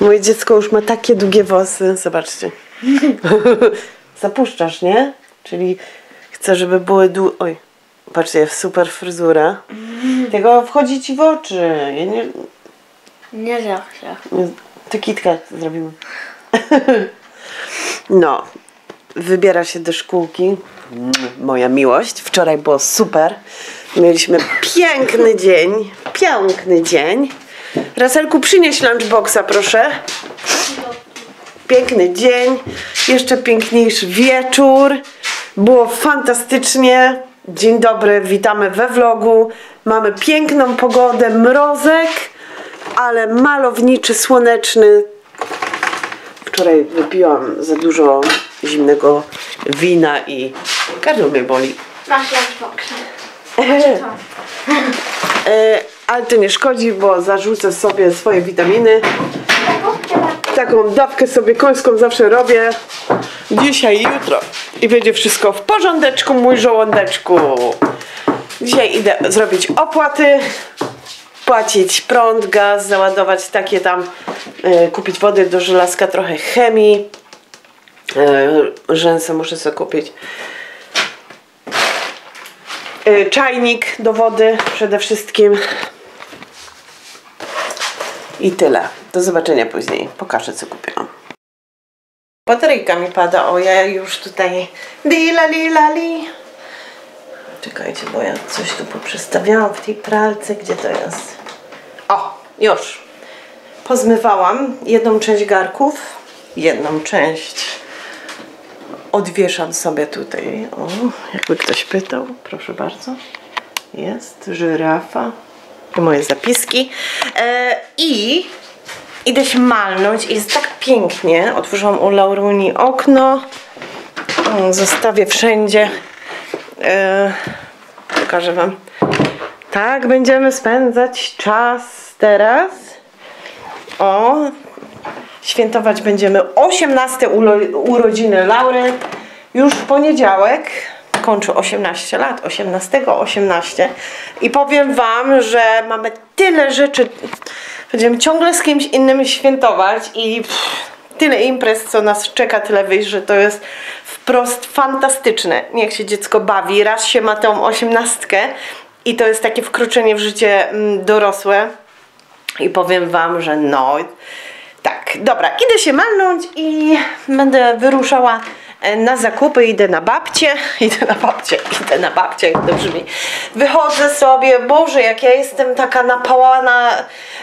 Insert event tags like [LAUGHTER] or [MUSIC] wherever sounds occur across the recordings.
Moje dziecko już ma takie długie włosy. Zobaczcie. [LAUGHS] Zapuszczasz, nie? Czyli chcę, żeby były dłu... Oj, patrzcie, super fryzura. Tego wchodzi ci w oczy. Ja nie... Nie zawsze. To kitka zrobimy. [LAUGHS] No, wybiera się do szkółki. Moja miłość. Wczoraj było super. Mieliśmy piękny dzień. Piękny dzień. Raselku, przynieś lunchboxa, proszę. Piękny dzień. Jeszcze piękniejszy wieczór. Było fantastycznie. Dzień dobry, witamy we vlogu. Mamy piękną pogodę, mrozek, ale malowniczy, słoneczny. Wczoraj wypiłam za dużo zimnego wina i gardło mnie boli. Masz lunchbox. E, ale to nie szkodzi, bo zarzucę sobie swoje witaminy. Taką dawkę sobie końską zawsze robię. Dzisiaj i jutro. I będzie wszystko w porządeczku, mój żołądeczku. Dzisiaj idę zrobić opłaty, płacić prąd, gaz, załadować takie tam, e, kupić wody do żelazka, trochę chemii. E, rzęsę muszę sobie kupić. E, czajnik do wody przede wszystkim. I tyle. Do zobaczenia później. Pokażę co kupiłam. Bateryjka mi pada. O, ja już tutaj lila lila li. Czekajcie, bo ja coś tu poprzestawiałam w tej pralce. Gdzie to jest? O, już. Pozmywałam jedną część garków. Jedną część odwieszam sobie tutaj. O, jakby ktoś pytał, proszę bardzo. Jest żyrafa. Moje zapiski. E, I idę się malnąć. i Jest tak pięknie. Otworzyłam u Lauruni okno. Zostawię wszędzie. E, pokażę Wam. Tak będziemy spędzać czas teraz. O, Świętować będziemy 18 ulo- urodziny Laury. Już w poniedziałek kończy 18 lat, 18, 18. I powiem Wam, że mamy tyle rzeczy. Będziemy ciągle z kimś innym świętować i pff, tyle imprez, co nas czeka, tyle wyjść, że to jest wprost fantastyczne. Niech się dziecko bawi, raz się ma tą osiemnastkę i to jest takie wkroczenie w życie mm, dorosłe. I powiem Wam, że no, tak, dobra, idę się malnąć i będę wyruszała na zakupy, idę na babcię, [LAUGHS] idę na babcię, idę na babcię, jak to brzmi. Wychodzę sobie, Boże, jak ja jestem taka napałana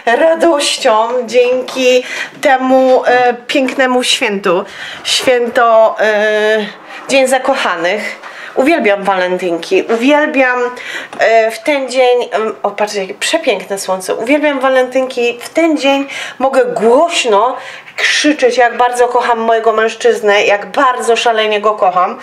radością dzięki temu e, pięknemu świętu. Święto e, Dzień Zakochanych. Uwielbiam walentynki, uwielbiam e, w ten dzień, o patrzcie jakie przepiękne słońce, uwielbiam walentynki, w ten dzień mogę głośno krzyczeć jak bardzo kocham mojego mężczyznę, jak bardzo szalenie go kocham.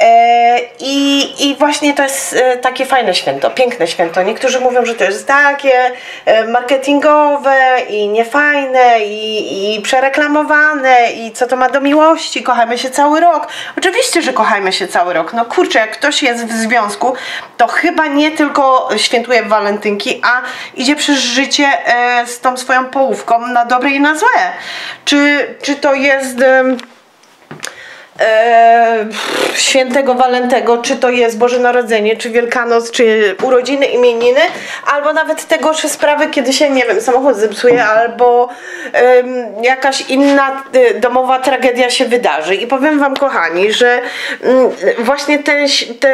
E, I, I właśnie to jest e, takie fajne święto, piękne święto. Niektórzy mówią, że to jest takie e, marketingowe i niefajne i, i przereklamowane i co to ma do miłości, kochamy się cały rok. Oczywiście, że kochajmy się cały rok. No kurczę, jak ktoś jest w związku, to chyba nie tylko świętuje walentynki, a idzie przez życie z tą swoją połówką na dobre i na złe. Czy, czy to jest... e, świętego Walentego, czy to jest Boże Narodzenie, czy Wielkanoc, czy urodziny, imieniny, albo nawet te gorsze sprawy, kiedy się, nie wiem, samochód zepsuje, albo em, jakaś inna y, domowa tragedia się wydarzy. I powiem Wam, kochani, że mm, właśnie ten,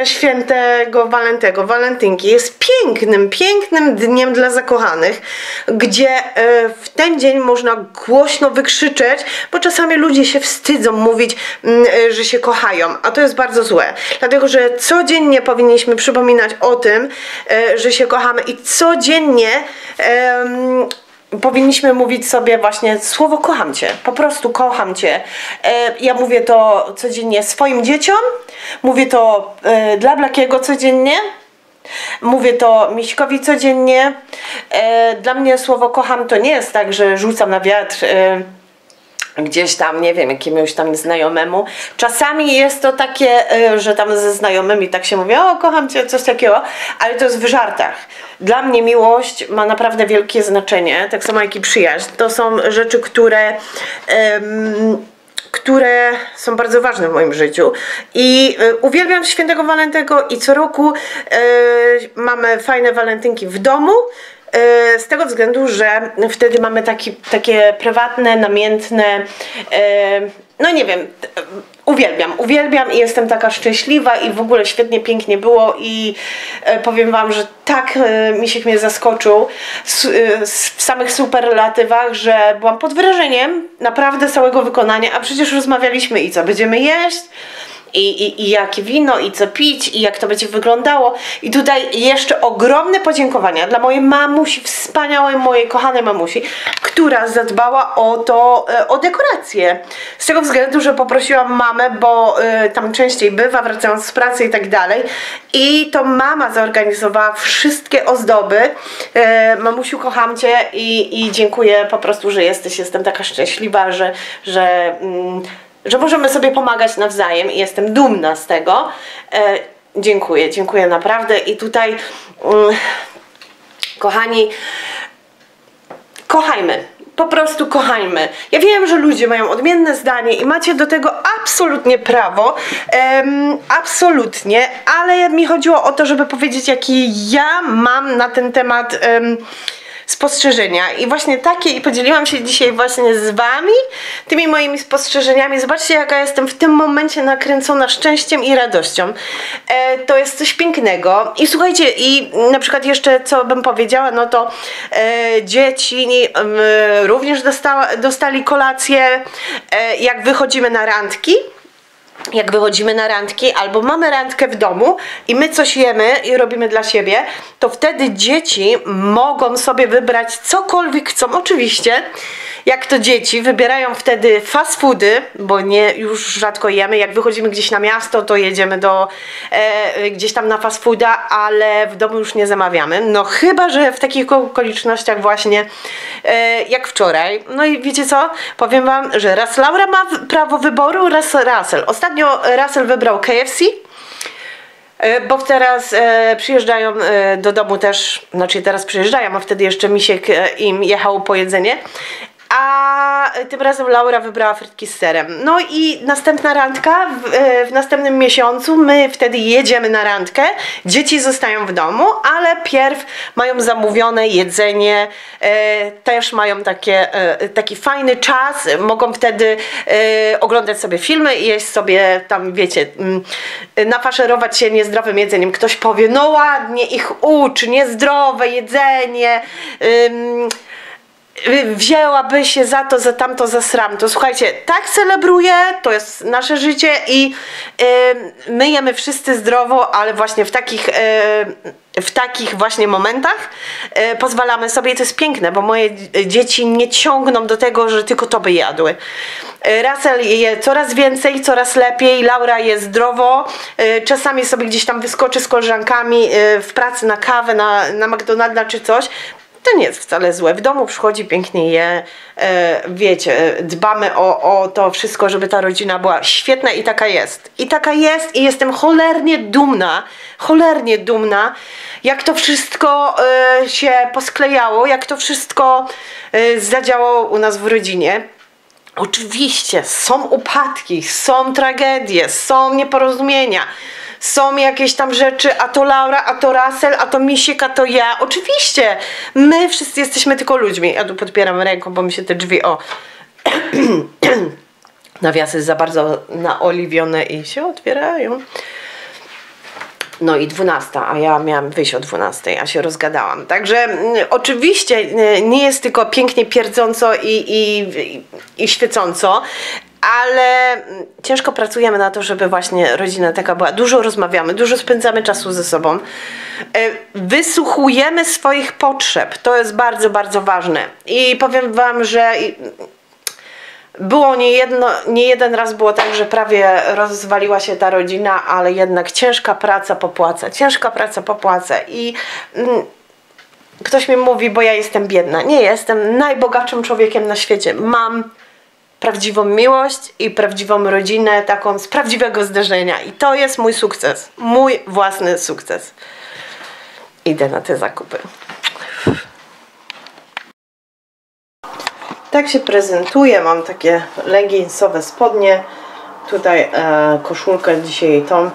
świętego Walentego, Walentynki jest pięknym, pięknym dniem dla zakochanych, gdzie e, w ten dzień można głośno wykrzyczeć, bo czasami ludzie się wstydzą mówić, mm, e, że się kochają, a to jest bardzo złe. Dlatego, że codziennie powinniśmy przypominać o tym, e, że się kochamy i codziennie em, powinniśmy mówić sobie właśnie słowo kocham cię, po prostu kocham cię. E, ja mówię to codziennie swoim dzieciom, mówię to e, dla Blakiego codziennie, Mówię to Miśkowi codziennie. E, dla mnie słowo kocham to nie jest tak, że rzucam na wiatr. E, gdzieś tam, nie wiem, jakiemuś tam znajomemu. Czasami jest to takie, y, że tam ze znajomymi tak się mówi, o kocham cię, coś takiego, ale to jest w żartach. Dla mnie miłość ma naprawdę wielkie znaczenie, tak samo jak i przyjaźń. To są rzeczy, które... em, które są bardzo ważne w moim życiu. I y, uwielbiam świętego Walentego i co roku y, mamy fajne walentynki w domu. Y, Z tego względu, że wtedy mamy taki, takie prywatne, namiętne, y, no nie wiem, uwielbiam, uwielbiam i jestem taka szczęśliwa i w ogóle świetnie, pięknie było i e, powiem Wam, że tak e, Misiek mnie zaskoczył e, w samych superlatywach, że byłam pod wrażeniem naprawdę całego wykonania, a przecież rozmawialiśmy i co, będziemy jeść? I, i, i jakie wino, i co pić, i jak to będzie wyglądało. I tutaj jeszcze ogromne podziękowania dla mojej mamusi, wspaniałej mojej kochanej mamusi, która zadbała o to, e, o dekorację. Z tego względu, że poprosiłam mamę, bo e, tam częściej bywa, wracając z pracy i tak dalej. I to mama zorganizowała wszystkie ozdoby. E, mamusiu, kocham Cię i, i dziękuję po prostu, że jesteś. Jestem taka szczęśliwa, że, że mm, że możemy sobie pomagać nawzajem i jestem dumna z tego. E, dziękuję, dziękuję naprawdę. I tutaj, mm, kochani, kochajmy. Po prostu kochajmy. Ja wiem, że ludzie mają odmienne zdanie i macie do tego absolutnie prawo. Em, absolutnie, ale mi chodziło o to, żeby powiedzieć, jakie ja mam na ten temat. em, spostrzeżenia i właśnie takie i podzieliłam się dzisiaj właśnie z wami tymi moimi spostrzeżeniami. Zobaczcie jaka jestem w tym momencie nakręcona szczęściem i radością. E, to jest coś pięknego i słuchajcie i na przykład jeszcze co bym powiedziała, no to e, dzieci e, również dostała, dostali kolację e, jak wychodzimy na randki jak wychodzimy na randki albo mamy randkę w domu i my coś jemy i robimy dla siebie, to wtedy dzieci mogą sobie wybrać cokolwiek chcą. Oczywiście, jak to dzieci wybierają wtedy fast foody, bo nie już rzadko jemy. Jak wychodzimy gdzieś na miasto, to jedziemy do e, gdzieś tam na fast fooda, ale w domu już nie zamawiamy. No chyba, że w takich okolicznościach właśnie e, jak wczoraj. No i wiecie co? Powiem wam, że raz Laura ma prawo wyboru, raz Russell. Ostatnio Russell wybrał KFC. E, Bo teraz e, przyjeżdżają e, do domu też, znaczy teraz przyjeżdżają, a wtedy jeszcze Misiek e, im jechał po jedzenie. A tym razem Laura wybrała frytki z serem. No i następna randka w, w następnym miesiącu. My wtedy jedziemy na randkę. Dzieci zostają w domu, ale pierw mają zamówione jedzenie. E, też mają takie, e, taki fajny czas. Mogą wtedy e, oglądać sobie filmy i jeść sobie tam, wiecie, mm, nafaszerować się niezdrowym jedzeniem. Ktoś powie, no ładnie ich ucz, niezdrowe jedzenie. Ym, wzięłaby się za to, za tamto, za sramto. Słuchajcie, tak celebruję, to jest nasze życie i y, my jemy wszyscy zdrowo, ale właśnie w takich, y, w takich właśnie momentach y, pozwalamy sobie i to jest piękne, bo moje dzie- dzieci nie ciągną do tego, że tylko to by jadły. Y, Russell je coraz więcej, coraz lepiej, Laura je zdrowo, y, czasami sobie gdzieś tam wyskoczy z koleżankami y, w pracy na kawę, na, na McDonalda czy coś, to nie jest wcale złe. W domu przychodzi pięknie je, e, wiecie, dbamy o, o to wszystko, żeby ta rodzina była świetna i taka jest. I taka jest i jestem cholernie dumna, cholernie dumna, jak to wszystko e, się posklejało, jak to wszystko e, zadziałało u nas w rodzinie. Oczywiście są upadki, są tragedie, są nieporozumienia, są jakieś tam rzeczy, a to Laura, a to Russell, a to Misiek, a to ja. Oczywiście, my wszyscy jesteśmy tylko ludźmi. Ja tu podpieram ręką, bo mi się te drzwi, o, [CLEARS THROAT] nawiasy za bardzo naoliwione i się otwierają. No i 12, a ja miałam wyjść o 12, a się rozgadałam. Także mm, oczywiście nie jest tylko pięknie pierdząco i, i, i świecąco, ale mm, ciężko pracujemy na to, żeby właśnie rodzina taka była. Dużo rozmawiamy, dużo spędzamy czasu ze sobą. Y, Wysłuchujemy swoich potrzeb. To jest bardzo, bardzo ważne. I powiem Wam, że było nie, jedno, nie jeden raz było tak, że prawie rozwaliła się ta rodzina, ale jednak ciężka praca popłaca, ciężka praca popłaca i mm, ktoś mi mówi, bo ja jestem biedna. Nie jestem najbogatszym człowiekiem na świecie. Mam prawdziwą miłość i prawdziwą rodzinę, taką z prawdziwego zdarzenia. I to jest mój sukces. Mój własny sukces. Idę na te zakupy. Tak się prezentuje. Mam takie leginsowe spodnie. Tutaj e, koszulkę dzisiaj tą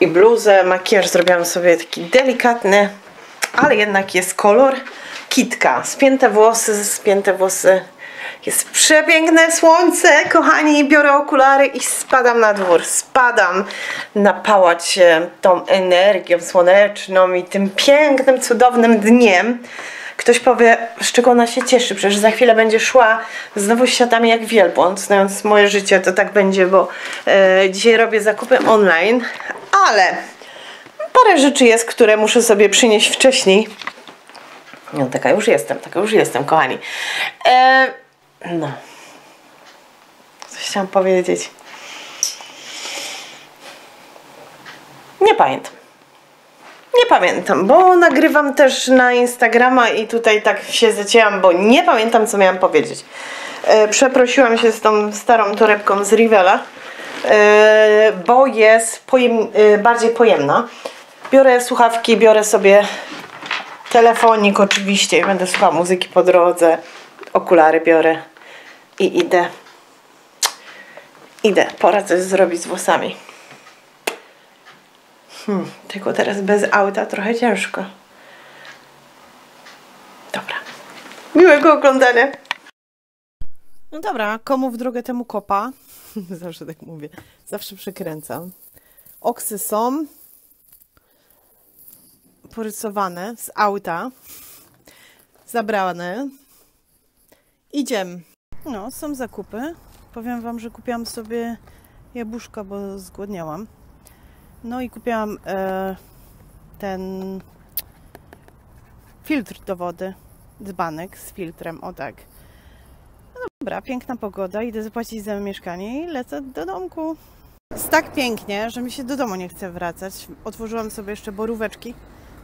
i bluzę. Makijaż zrobiłam sobie taki delikatny, ale jednak jest kolor. Kitka. Spięte włosy, spięte włosy. Jest przepiękne słońce, kochani. Biorę okulary i spadam na dwór. Spadam napałać się tą energią słoneczną i tym pięknym, cudownym dniem. Ktoś powie, z czego ona się cieszy, przecież za chwilę będzie szła znowu światami jak wielbłąd. Znając moje życie, to tak będzie, bo e, dzisiaj robię zakupy online, ale parę rzeczy jest, które muszę sobie przynieść wcześniej. No, taka już jestem, taka już jestem, kochani. E, no. Coś chciałam powiedzieć. Nie pamiętam. Nie pamiętam, bo nagrywam też na Instagrama i tutaj tak się zacięłam, bo nie pamiętam, co miałam powiedzieć. E, przeprosiłam się z tą starą torebką z Rivela, e, bo jest pojem, e, bardziej pojemna. Biorę słuchawki, biorę sobie telefonik oczywiście i będę słuchała muzyki po drodze. Okulary biorę i idę. Idę, pora coś zrobić z włosami. Hmm, tylko teraz bez auta trochę ciężko. Dobra. Miłego oglądania. No dobra, komu w drogę temu kopa? [LAUGHS] Zawsze tak mówię. Zawsze przekręcam. Oksy są porysowane z auta. Zabrane. Idziemy. No, są zakupy. Powiem Wam, że kupiłam sobie jabłuszka, bo zgłodniałam. No i kupiłam e, ten filtr do wody, dzbanek z filtrem, o tak. No dobra, piękna pogoda, idę zapłacić za mieszkanie i lecę do domku. Jest tak pięknie, że mi się do domu nie chce wracać. Otworzyłam sobie jeszcze boróweczki,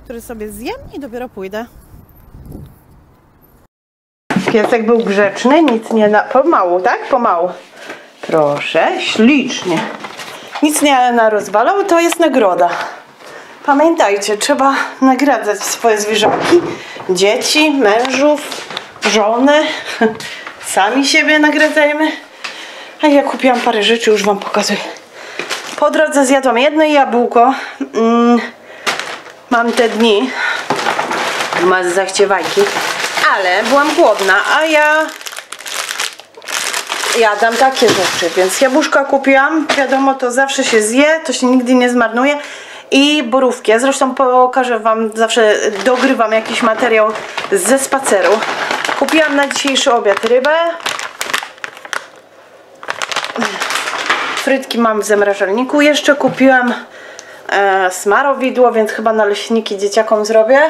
które sobie zjem i dopiero pójdę. Piesek był grzeczny, nic nie na... Pomału, tak? Pomału. Proszę, ślicznie nic nie narozwalał, to jest nagroda. Pamiętajcie, trzeba nagradzać swoje zwierzaki, dzieci, mężów, żony. [LAUGHS] Sami siebie nagradzajmy. A ja kupiłam parę rzeczy, już Wam pokazuję. Po drodze zjadłam jedno jabłko. Mm, mam te dni. Ma zachciewajki. Ale byłam głodna, a ja jadam takie rzeczy, więc jabłuszka kupiłam, wiadomo to zawsze się zje, to się nigdy nie zmarnuje. I borówki, ja zresztą pokażę Wam, zawsze dogrywam jakiś materiał ze spaceru. Kupiłam na dzisiejszy obiad rybę. Frytki mam w zamrażalniku, jeszcze kupiłam e, smarowidło, więc chyba naleśniki dzieciakom zrobię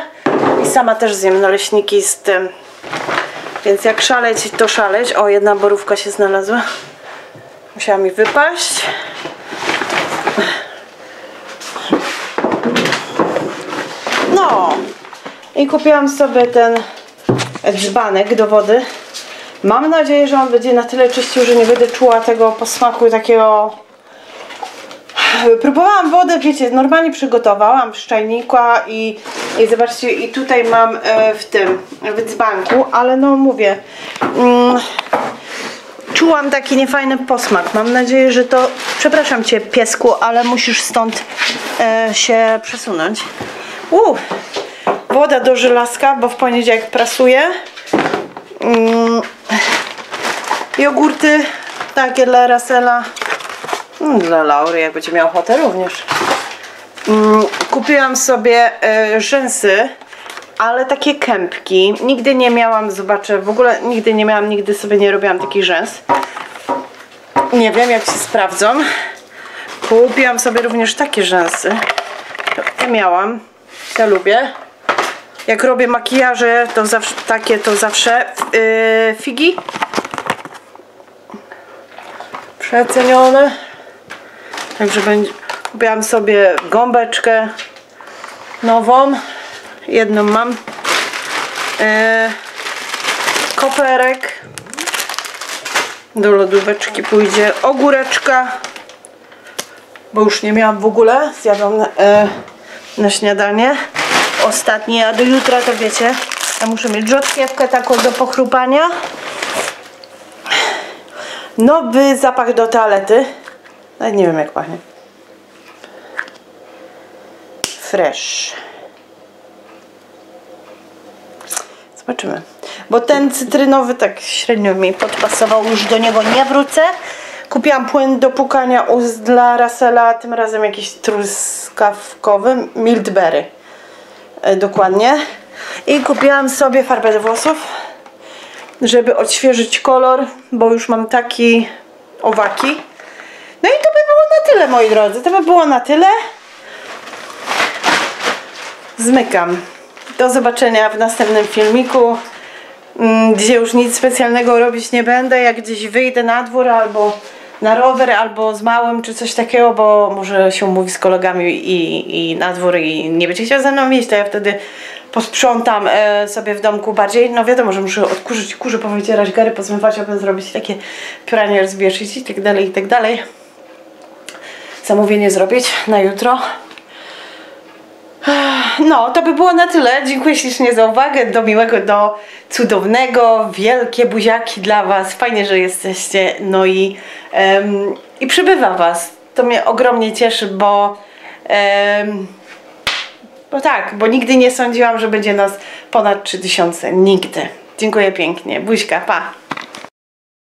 i sama też zjem naleśniki z tym więc jak szaleć, to szaleć. O, jedna borówka się znalazła. Musiała mi wypaść. No. I kupiłam sobie ten dzbanek do wody. Mam nadzieję, że on będzie na tyle czyścił, że nie będę czuła tego posmaku takiego próbowałam wodę, wiecie, normalnie przygotowałam z czajnika i, i zobaczcie, i tutaj mam e, w tym, w dzbanku, ale no mówię, mm, czułam taki niefajny posmak. Mam nadzieję, że to, przepraszam Cię piesku, ale musisz stąd e, się przesunąć. Uh, woda do żelazka, bo w poniedziałek prasuję. Mm, jogurty takie dla Rasela dla Laury, jak będzie miał ochotę również. Mm, kupiłam sobie y, rzęsy, ale takie kępki. Nigdy nie miałam, zobaczę, w ogóle nigdy nie miałam, nigdy sobie nie robiłam takich rzęs. Nie wiem, jak się sprawdzą. Kupiłam sobie również takie rzęsy. Te miałam. Ja lubię. Jak robię makijaże, to zawsze takie, to zawsze yy, figi. Przecenione. Także będzie, kupiłam sobie gąbeczkę nową. Jedną mam. E, koperek. Do lodóweczki pójdzie ogóreczka, bo już nie miałam w ogóle. Zjadłam na, e, na śniadanie. Ostatni, a do jutra to wiecie, ja muszę mieć rzodkiewkę taką do pochrupania. Nowy zapach do toalety. Nawet nie wiem jak pachnie. Fresh. Zobaczymy. Bo ten cytrynowy tak średnio mi podpasował, już do niego nie wrócę. Kupiłam płyn do pukania ust dla Russella, tym razem jakiś truskawkowy, Mildberry. E, dokładnie. I kupiłam sobie farbę do włosów, żeby odświeżyć kolor, bo już mam taki owaki. No i to by było na tyle, moi drodzy. To by było na tyle. Zmykam. Do zobaczenia w następnym filmiku, mm, gdzie już nic specjalnego robić nie będę. Jak gdzieś wyjdę na dwór albo na rower, albo z małym, czy coś takiego, bo może się umówi z kolegami i, i na dwór i nie będzie chciał ze mną iść, to ja wtedy posprzątam e, sobie w domku bardziej. No wiadomo, że muszę odkurzyć kurze, powycierać gary, pozmywać, aby zrobić takie pióranie, rozwieszyć i tak dalej, i tak dalej. Zamówienie zrobić na jutro. No, to by było na tyle. Dziękuję ślicznie za uwagę. Do miłego, do cudownego. Wielkie buziaki dla Was. Fajnie, że jesteście. No i, em, i przybywa Was. To mnie ogromnie cieszy, bo, em, bo tak, bo nigdy nie sądziłam, że będzie nas ponad 3000. Nigdy. Dziękuję pięknie. Buźka, pa.